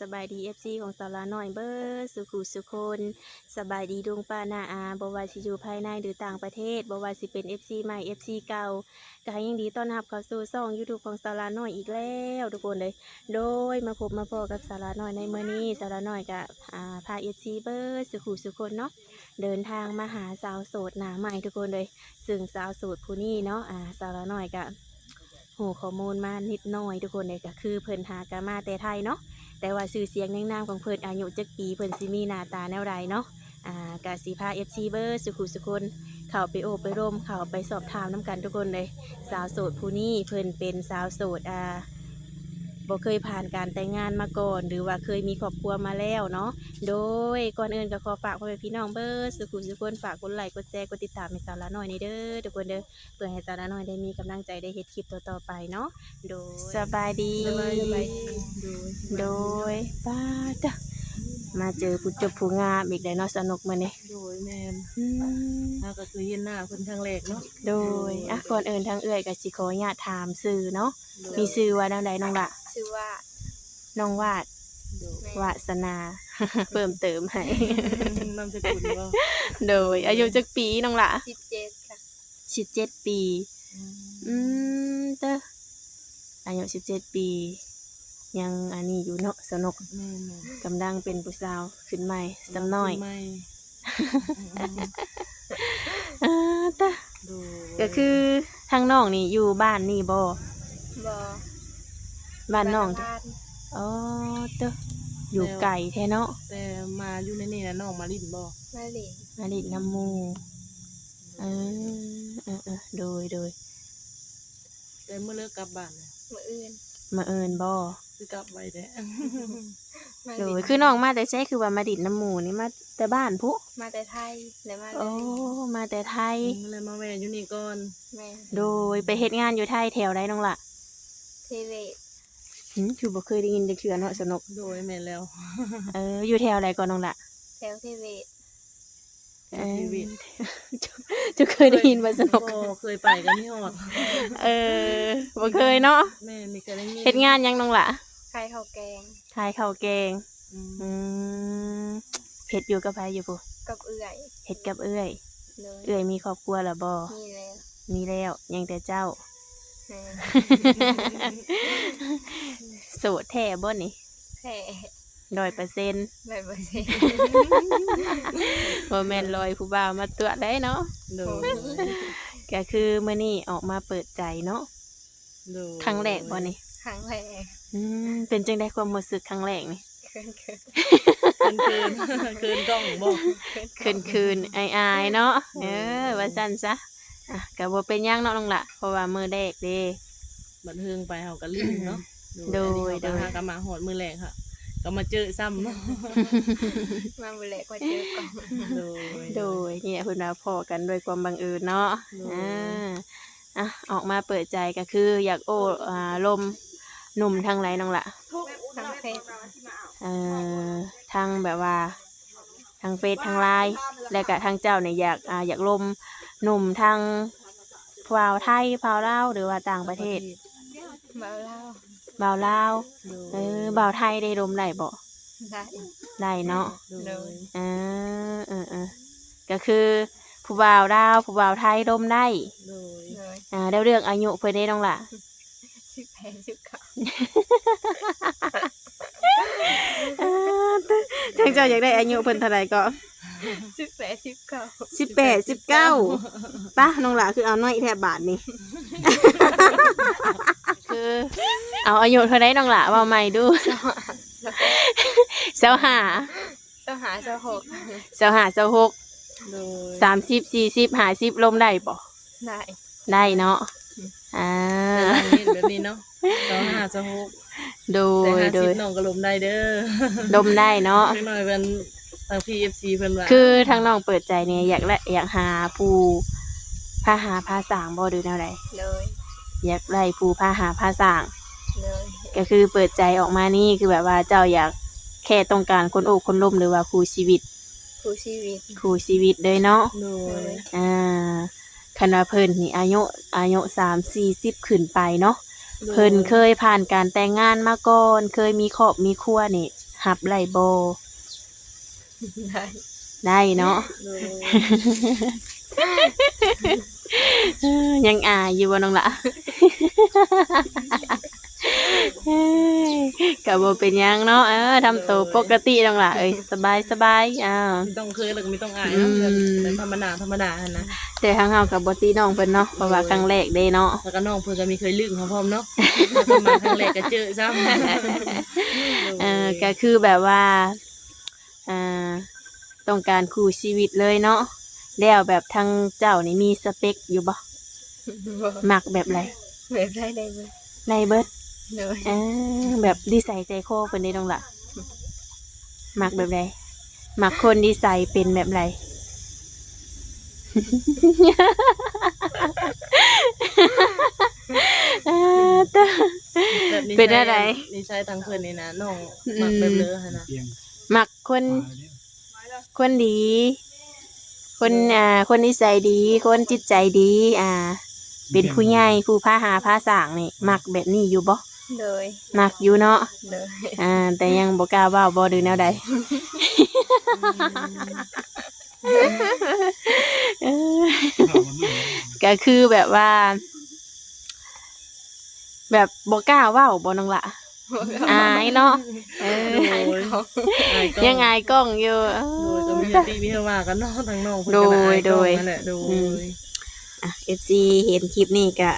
สบายดีเอฟซีของสาวลาน้อยเบอร์สุขุสุคนสบายดีดวงป้านาอาบวาสิอยู่ภายในหรือต่างประเทศบวาสิเป็นเอฟซีใหม่เอฟซีเก่าก็ให้ยังดีต้อนรับเข้าสู่ช่องยูทูบของสาวลาน้อยอีกแล้วทุกคนเลย โดยมาพบมาพอกับสาวลาน้อยในเมื่อนี้สาวลาน้อยกับอ่าพาเอฟซีเบอร์สุขุสุคนเนาะเดินทางมาหาสาวโสดหนาใหม่ทุกคนเลย ซึ่งสาวโสดผู้นี้เนาะอ่าสาวลาน้อยกับหูข้อมูลมานิดหน่อยทุกคนเลยก็คือเพิ่นหากามาแต่ไทยเนาะ แต่ว่าสื่อเสียงในนามของเพิ่นอายุจักปีเพิ่นสิมีหน้าตาแนวใดเนาะอ่ากาสีพาเอฟซีเบอร์สุขุสุคนเข้าไปโอบไปร่มเข้าไปสอบถามน้กันทุกคนเลย สาวโสดผู้นี้เพิ่นเป็นสาวโสดอ่า บ่เคยผ่านการแต่งงานมาก่อน หรือว่าเคยมีครอบครัวมาแล้วเนาะโดยก่อนอื่นก็ขอฝากพ่อแม่พี่น้องเบอร์สุขุสุคนฝากกดไลค์กดแชร์กดติดตามให้สาวละหน่อยนี่เด้อทุกคนเด้อเพื่อให้สาวน้อยได้มีกำลังใจได้เฮ็ดคลิปต่อๆไปเนาะโดยสบายดีสบายดีโดยป้าจ้ะมาเจอผู้จบผู้งามอีกแล้วเนาะสนุกมื้อนี้โดยแมนอืมถ้าก็คือเห็นหน้าเพิ่นทางแรกเนาะโดยอะก่อนอื่นทางเอื้อยก็สิขออนุญาตถามชื่อเนาะมีชื่อว่าดังใดน้องละ ชื่อว่าน้องวาดโดยวาสนา เพิ่มเติมให้นามสกุลบ่โดย อายุจักปีน้องละสิบเจ็ดค่ะ17ปี อืมเด้ออายุ17ปี ยังอันนี้อยู่เนาะสนุกแม่นกำลังเป็นผู้สาวขึ้นใหม่ๆสำน้อยไม่อ่าตะโดยก็คือทางน้องนี่อยู่บ้านนี่บ่บอ บ้านน้องบ้านอ๋อเตะอยู่ไก่แท้เนาะแต่มาอยู่ในนี่นะน้องมาลิ้นบ่มาเหลงมาดิดน้ำหมูเออเออเออโดยโดยแต่เมื่อเลิกกลับบ้านน่ะมืออื่นมาเอินบ่คือกลับไวแท้มาโดเหลยงคือน้องมาแต่ใช่คือว่ามาดิดน้ำหมูนี่มาแต่บ้านพุมาแต่ไทยแล้วมาเลโอ้ยมาแต่ไทยเลยมาแวะอยู่นี่ก่อนแม่โดยไปเฮ็ดงานอยู่ไทยแถวใดน้องล่ะเทเวศ หึคือบ่เคยได้ยินจักเทื่อเนาะสนุกโดยแม่นแล้วเอออยู่แถวใดก่อนน้องล่ะแถวเทเวศ เออชีวิตจะเคยได้ยินว่าสนุกบ่เคยไปกันที่ฮอดเออบ่เคยเนาะแม่มีเคยได้ยินเฮ็ดงานหยังน้องล่ะใครข้าวแกง ขายข้าวแกง อืมอืมเฮ็ดอยู่กับไผอยู่ปุ๊กับเอื่อยเฮ็ดกับเอื้อย เลยเอื้อยมีครอบครัวแล้วบ่นี่แล้วมีแล้วยังแต่เจ้า แม่ โสดแท้บ่นี่แผ่ร้อยเปอร์เซ็นต์แบบเปอร์เซ็นต์บ่แม่นลอยผู้บ่าวมาตัวได้เนาะโดยก็คือมื้อนี้ออกมาเปิดใจเนาะโดยครั้งแรกบ่นี่ครั้งแรกอืมเป็นจังได๋ความรู้สึกครั้งแรกนี่เคินเคินเคินเคินเคินกล้องบ่คืนๆอายๆเนาะเออว่าซั่นซะอะก็บ่เป็นหยังเนาะน้องล่ะเพราะว่ามื้อแรกเด้บันเทิงไปเฮาก็ลิ้นเนาะ โดยอันนี้เฮาก็หาก็มาหอดมือแรงค่ะ ก็มาเจอซ้ำเนาะมาบุเละกว่าเจอก่อนโดยโดยเนี่ยเพิ่นว่าพอกันด้วยความบังเอิญเนาะโดยอ่าอะออกมาเปิดใจก็คืออยากโอ้อ่าลมหนุ่มทางไรน้องละทางเฟซเอ่อทางแบบว่า ทางเฟซทางไลน์และก็ทางเจ้าเนี่ยอยากอ่าอยากลมหนุ่มทางพาวไทยพาวลาวหรือว่าต่างประเทศเบาเล่า บ่าวลาว โดยเออบ่าวไทยได้ลมได้บ่ได้ได้เนาะโดยเออเออเออก็คือผู้บ่าวลาวผู้บ่าวไทยลมได้โดยเลยอ่าเดี๋ยวเรื่องอายุเพิ่นได้น้องล่ะ สิบแปดสิบเก้าทางเจ้าอยากได้อายุเพิ่นเท่าไหร่ก็สิบแปดสิบเก้าสิบแปดสิบเก้าปะน้องหล่ะคือเอาน้อยแทบบาทนี่คื อ เอาอายุเท่าไรน้องหล่ะว่าใหม่ดูเสาหาเจ้าหาเจ้าหกเสาหาเสาหกโดยสามสิบสี่สิบห้าสิบลมได้ปะได้ได้เนาะอ่าแต่ทางนี้แบบนี้เนาะสองห้าสองหกโดแต่ยห้าโดสิบยน้องก็ลมได้เด้อลมได้เนาะเล็กน้อยเป็นทาง PFC เพิ่นว่าคือทางน้องเปิดใจเนี่ยอยากและอยากหาผู้พาหาพาสางบ่ดูแนวใดเลย อยากได้ผู้พาหาพาสาง เลยก็คือเปิดใจออกมานี่คือแบบว่าเจ้าอยากแค่ต้องการคนโอบคนล่มหรือว่าคู่ชีวิตครูชีวิตคู่ชีวิตเลยเนาะโดยอ่าคันว่าเพิ่นนี่อายุอายุสามสี่สิบขึ้นไปเนาะเพิ่นเคยผ่านการแต่งงานมาก่อน เคยมีครอบมีครัวนี่หับไหลโบ ได้ได้เนาะโดยเอ้อยังอายอยู่บ่น้องละเอ้ย ก็บ่เป็นหยังเนาะเออทำตัวปกติน้องละเอ้ยสบายสบายอ้าว ไม่ต้องเคยแล้วก็ไม่ต้องอายเนาะอืมแต่ธรรมดาธรรมดาหั่นนะแต่ทางเฮากับบ่ตีน้องเพิ่นเนาะเพราะว่าครั้งแรกเด้เนาะแล้วก็น้องเพิ่นก็มีเคยลึกเขาพร้อมเนาะแล้วก็มาครั้งแรกก็เจอซ้ำเออก็คือแบบว่าอ่าต้องการคู่ชีวิตเลยเนาะแล้วแบบทางเจ้านี่มีสเปคอยู่บ่บ่มักแบบไร แบบได้ได้เบ่ในเบิดเลยเออแบบดีใส่ใจคอเพิ่นได้ตรงละมักแบบไรมักคนดีใส่เป็นแบบไร เออเด้อ แบบสัยเป็นอะไร นิสัยทางเพิ่นนี่นะน้องมักแบบเลอะหั่นนะมักคนคนดี คนอ่า คนนิสัยดี คนจิตใจดี อ่า เป็นผู้ใหญ่ผู้พาหาพาสร้างนี่มักแบบนี้อยู่บ่เลยมักอยู่เนาะเลยอ่า แต่ยังบ่กล้าเว้าบ่ดือแนวใดเออก็คือแบบว่า แบบบ่กล้าเว้าบ่น้องละอายเนาะเออโดยอายก็ยังไงกล้องอยู่เอโดยก็อมีสติมีเฮว่ากันเนาะทางน้องเพิ่นโดก็ยอายโดยนั่นแหละโดอื มยอะ FC เห็นคลิปนี้ก็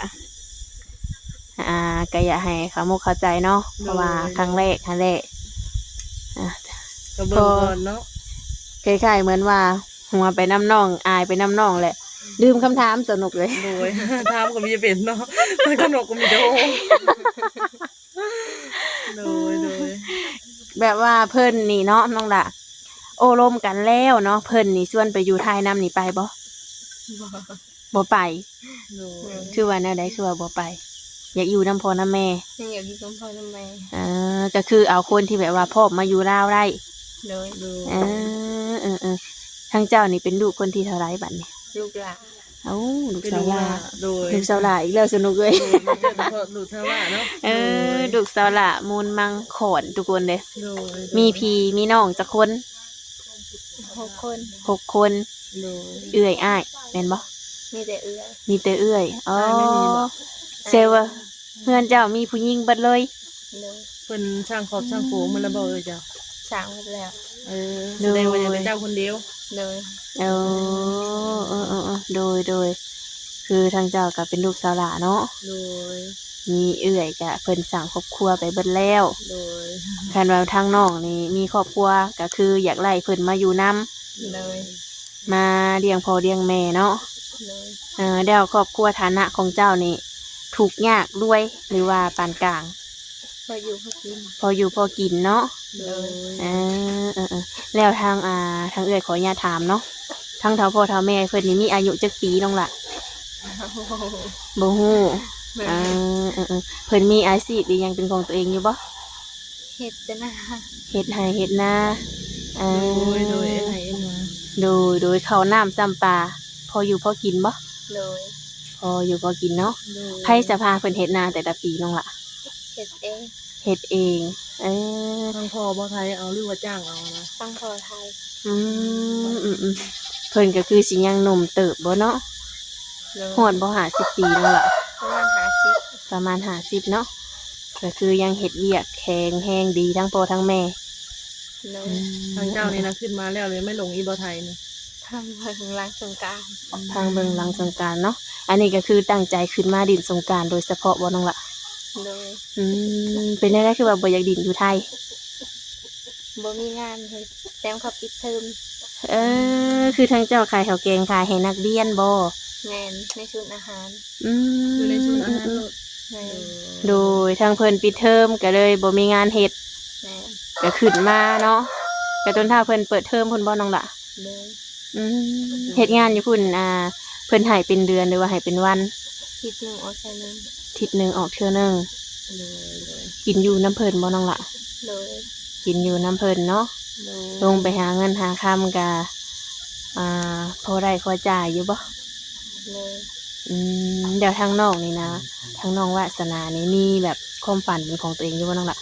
อ่าก็อยากให้เขามุกเข้าใจเนาะเพราะว่าครั้งแรกครั้งแรกอะก็เบิ่งก่อนเนาะคล้ายๆเหมือนว่าหัวไปน้ำน่องอายไปน้ำน่องแหละลืมคำถามสนุกเลยโดยถามก็มีจะเป็นเนาะแต่ขนมก็มีจะโอ้โดยโดยแบบว่าเพิ่นนี่เนาะน้องละโอ้ลมกันแล้วเนาะเพิ่นนี่ชวนไปอยู่ไทยน้ำนี่ไปบ่ บ่บ่ไป โดยคือว่าแนวใดคือว่าบ่ไป อยากอยู่น้ำพ่อน้ำแม่ยังอยากอยู่กับพ่อกับแม่อ่าก็คือเอาคนที่แบบว่าพ่อมาอยู่ลาวได้เลยโดยเออเออเออทางเจ้านี่เป็นลูกคนที่เท่าไรบัดนี้ลูกหลานเอ้าลูกเป็นสาวว่าลาโดยลูกสาวลาอีกแล้วสนุกเลยโดยมาเจอแต่พอดูเท่าว่าเนาะเออลูกสาวลามูลมังขอนทุกคนเลยโดยมีพี่มีน้องจักคนหกคนหกคนโดยเอื้อยอ้ายแม่นบ่ มีแต่เอื้อยมีแต่เอื้อยอ๋ออ้ายไม่มีบ่เซลว่าเพื่อนเจ้ามีผู้หญิงเบัดเลยเลยเป็นช่างขอบช่างโค้งมันระเบิดจ้ะสร้างหมดแล้ว เออแสดงว่าจะเป็นเจ้าคนเดียวเลยเออเออเออเออโดยโดย คือทางเจ้าก็เป็นลูกสาวหลาเนาะโดยมีเอื้อยกะเพิ่นสั่งครอบครัวไปเบิดแล้วโดยคันว่าทางน้องนี่มีครอบครัวก็คืออยากไล่เพิ่นมาอยู่นํเลย มาเลี้ยงพ่อเลี้ยงแม่เนาะ เลยเออแล้วครอบครัวฐานะของเจ้านี่ถูกข์ยากด้วยหรือว่าปานกลาง พออยู่พอกินพออยู่พอกินเนาะโดยเออเออเออแล้วทางอ่าทางเอื้อยขออนุญาตถามเนาะทางเฒ่าพ่อเฒ่าแม่เพิ่นนี่มีอายุจักปีน้องล่ะบ่ฮู้เออเออเออเพิ่นมีอาชีพหรือยังเป็นของตัวเองอยู่บ่เห็ดแต่หน้าเฮ็ดไร่เฮ็ดนาเอโดอยโดยไอ้เอ็นมาโดยโดยข้าวน้ำซ้ำปลา พออยู่พอกินบ่เลยพออยู่พอกินเนาะโดยไผสภาเพิ่นเฮ็ดนาแต่ละปีน้องล่ะเห็ดเองเฮ็ดเอง เออทางพ่อบ่ไทยเอาหรือว่าจ้างเอานะตั้งพอไทยอืมอืมอืมเพิ่นก็คือสิยังหนุ่มเติบบ่เนาะเลยฮอดบ่50ปีน้องล่ะประมาณหาสิบประมาณ50เนาะก็คือยังเฮ็ดเวียกแข็งแรงดีทั้งพ่อทั้งแม่เลยทางเจ้านี่นะขึ้นมาแล้วเลยไม่ลงอีบ่ไทยนี่ ทำมาถึงล้างสงกรารทางเบิ่งหลังสงกรารเนาะอันนี้ก็คือตั้งใจขึ้นมาดินสงกรารโดยเฉพาะบ่น้องล่ะเลยอืมเป็นได้คือว่าบ่อยากดินอยู่ไทย บ่มีงานเลยแต้มเขาปิดเทอมเออ คือทางเจ้าขายข้าวแกงขายให้นักเรียนบ่แมนในศูนย์อาหารอืมอยู่ในศูนย์อาหารโลดแมนโดยทางเพิ่นปิดเทอมก็เลยบ่มีงานเฮ็ดแมนก็ขึ้นมาเนาะก็จนถ้าเพิ่นเปิดเทอมเพิ่นบ่น้องล่ะเลย อืมเฮ็ดงานอยู่พุ่นอ่าเพิ่นให้เป็นเดือนหรือว่าให้เป็นวันคิดหนึ่งออกใส่หนึ่งอาทิศหนึงออกเทื่อหนึงเลยเลยกินอยู่น้ำเพิ่นบ่น้องล่ะเลยกินอยู่น้ำเพิ่นเนาะเลยลงไปหาเงินหาคำกะอ่าพอได้พอจ่ายอยู่บ่เลยอืมเดี๋ยวทางน้องนี่นะทางน้องวาสนานี่มีแบบความฝันเป็นของตัวเองอยู่บ่น้องล่ะ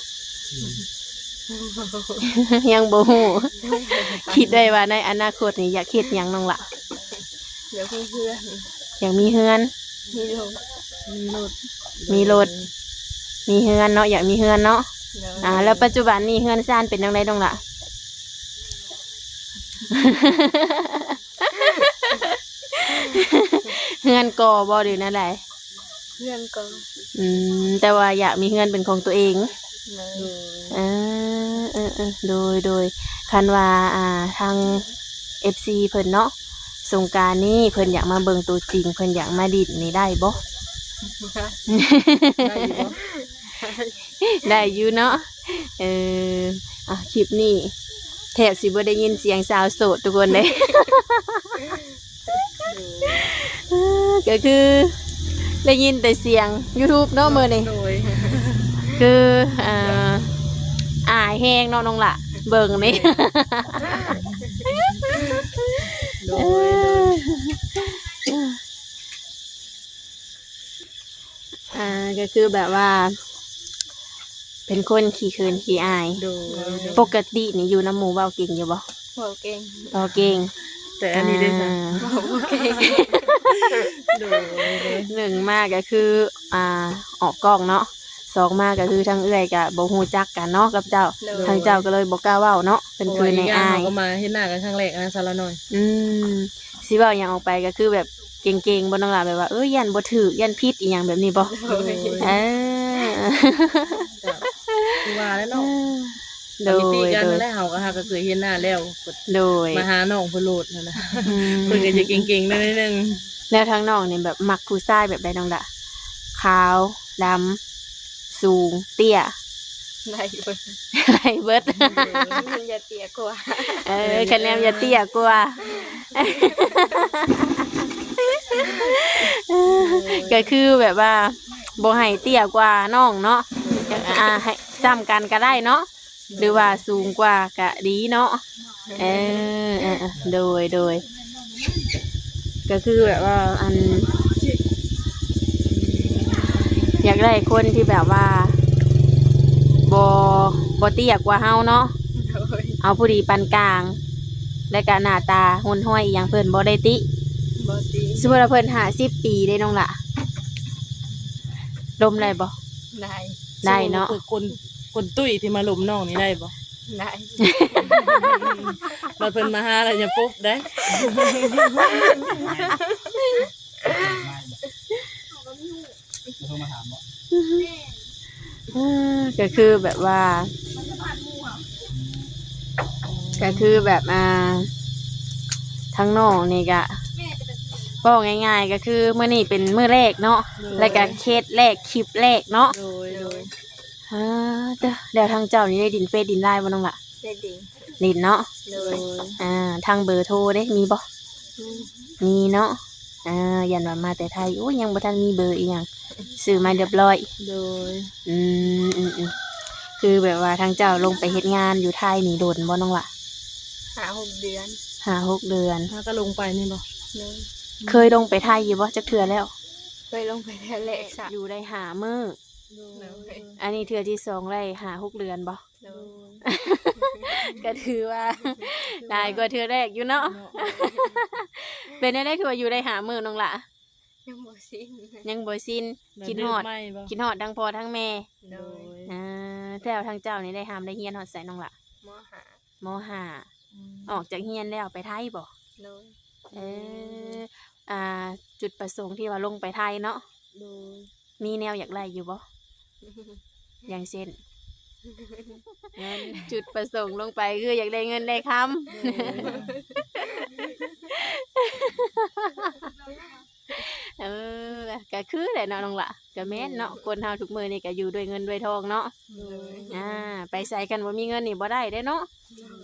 ยังบ่ฮู้คิดได้ว่าในอนาคตนี่อยากเฮ็ดหยังน้องล่ะเดี๋ยวเพื่อนอยากมีเฮือนๆมีลูกมีรถมีรถมีเฮือนเนาะอยากมีเฮือนเนาะเดี๋ยวอ่า แล้วปัจจุบันนี่เฮือนซ่านเป็นจังไดน้องล่ะเฮือนก่อบ่หรือนั่นแหละเพื่อนก็อืมแต่ว่าอยากมีเฮือนเป็นของตัวเองเลยโดยเอ อเออเออโดยโดยคันว่าอ่าทาง FC เพิ่นเนาะสงกรารนี่เพิ่นอยากมาเบิ่งตัวจริง เพิ่นอยากมาดิดนี่ได้บ่ ได้อยู่บ่ได้อยู่เนาะ เอออะคลิปนี้แทบสิบ่ได้ยินเสียงสาวโสดทุกคนเลย เออก็คือได้ยินแต่เสียง YouTube เนาะมื้อนี้ โดย คืออ่าอาย แฮงเนาะน้องละเบิ่งนี่โดยโดยอ่าก็คือแบบว่า เป็นคนขี้เคินขี้อาย โดยปกตินี่อยู่น้ำหมูเบาเก่งอยู่บ่เว้าเก่งเบาเก่ง แต่อันนี้ได้ค่ะอ่าเว้าบ่เก่งโดยโดยหนึ่งมากก็คือ อ่า ออกกล้องเนาะ สองมากก็คือทั้งเอื้อยกับบ่ฮู้จักกันเนาะกับเจ้าเลย ทางเจ้าก็เลยบ่กล้าเว้าเนาะเป็นคืนในอายเพระว่กงเรก็มาเห็นหน้ากันครั้งแรกนะสารหน่อย อืมสิเว้าหยังออกไปก็คือแบบเก่งๆบ่ต้องล่ะแบบว่าเอ้ยยันบ่ถูกยันผิดอีหยังแบบนี้บ่โดยเออก็คือว่าแล้วเนาะโดปกติยกันโดยแล้วเฮาก็หาก็เคยเห็นหน้าแล้วก็โดยมาหาน้องเพิ่นโลดนั่นน่ะอืม เพิ่นก็จะเก่งๆนิดนึงแล้วทางน้องนี่แบบมักผู้ชายแบบใดน้องดะขาวดำ สูง เตี้ยได้เบิดอะไรเบิดมันอย่าเตี้ยกว่าเออคะแนนอย่าเตี้ยกว่าก็คือแบบว่าบ่ให้เตี้ยกว่าน้องเนาะอ่าให้จำกันก็ได้เนาะหรือว่าสูงกว่าก็ดีเนาะเออเออเออโดยโดยก็คือแบบว่าอัน อยากได้คนที่แบบว่าบ่บ่เตี้ยกว่าเฮาเนาะโดยเอาผู้ดีปานกลาง และก็หน้าตาหุ่นห้อยอหย่างเพิ่นบ่ได้ติบ่ตีสมมุติว่าเพิ่นหาสิบปีได้น้องล่ะดมได้บ่ได้ๆได้เนาะคือคนคนตุ้ยที่มาหลุมน้องนี่ได้บ่ได้มาเพิ่นมาหาแล้วจะปุ๊บได้เออ ก็คือแบบว่า ก็คือแบบอ่าทั้งน้องนี่ก็บอกง่าย ๆ ก็คือเมื่อนี้เป็นมื้อแรกเนาะแล้วก็เคสแรกคลิปแรกเนาะโดยโดยอ่าเด้อแล้วทางเจ้านี่ได้ดินเฟซดินไลน์บ่น้องล่ะได้ดีดินเนาะเลโดยยอ่าทางเบอร์โทรเด้มีบ่อืมมีเนาะ อ่ายันว่ามาแต่ไทยโอ้ยยังบ่ทันมีเบอร์อีหยังซื้อมาเรียบร้อย โดยอืมอืมอืมคือแบบว่าทางเจ้าลงไปเฮ็ดงานอยู่ไทยนี่โดนบ่น้องล่ะหาหกเดือนห้าหกเดือน ถ้าก็ลงไปนี่บ่เลยเคยลงไปไทยอยู่บ่จักเทื่อแล้ว ไปลงไปแท้แรกสะอยู่ได้หามื้อเลยอันนี้เทื่อที่สองได้หาหกเดือนบ่เลย ก็ถือว่าได้กว่าเทื่อแรกอยู่เนาะเป็นได้คือว่าอยู่ได้หามื้อน้องล่ะยังบ่สิ้นยังบ่สิ้นคิดฮอดไม่บ่คิดฮอดทั้งพ่อทั้งแม่โดโดยยอ่าแต่วทางเจ้านี่ได้หามได้เฮียนฮอดใส่น้องล่ะมหามห้าออกจากเฮียนแล้วไปไทยบ่เลยเอออ่า จุดประสงค์ที่ว่าลงไปไทยเนาะโดยมีแนวอยากไล่อยู่บ่อย่างเช่นเงิน จุดประสงค์ลงไปคืออยากได้เงินได้คำเออก็คือแหละเนาะน้องละก็แม่นเนาะคนเฮาทุกมื้อนี่ก็อยู่ด้วยเงินด้วยทองเนาะโดยอ่า ไปใส่กันบ่มีเงินนี่บ่ได้เด้เนาะ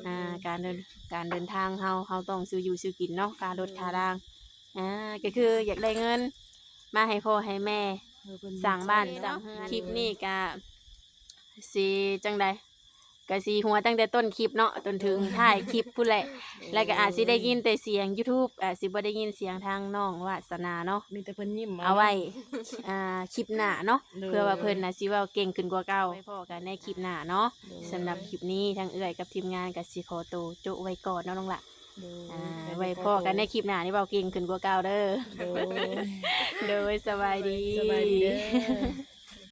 อ่า การเดินการเดินทางเฮาเฮาต้องซื้ออยู่ซื้อกินเนาะค่ารถค่ารางอ่าก็คืออยากได้เงิน มาให้พ่อให้แม่สั่งบ้านสั่งเฮือนคลิปนี้ก็ สิจังใดก็สิหัวตั้งแต่ต้นคลิปเนาะจนถึงท้ายคลิปพู้นแหละ แล้วก็อาจสิได้ยินแต่เสียง YouTube อาจสิบ่ได้ยินเสียงทางน้องวาสนาเนาะมีแต่เพิ่นยิ้มม เอาไว้ อ่าคลิปหน้าเนาะโดยเพื่อว่าเพิ่นน่ะสิเว้าเก่งขึ้นกว่าเก่าไว้พอกันในคลิปหน้าเนาะสำหรับคลิปนี้ทางเอื้อยกับทีมงานก็สิขอตัวโจะไว้ก่อนเนาะน้องละโดยอ่าไว้พอกันในคลิปหน้านี่เว้าเก่งขึ้นกว่าเก่าเด้อโดยโดยสบายดี สบายดีเด้อ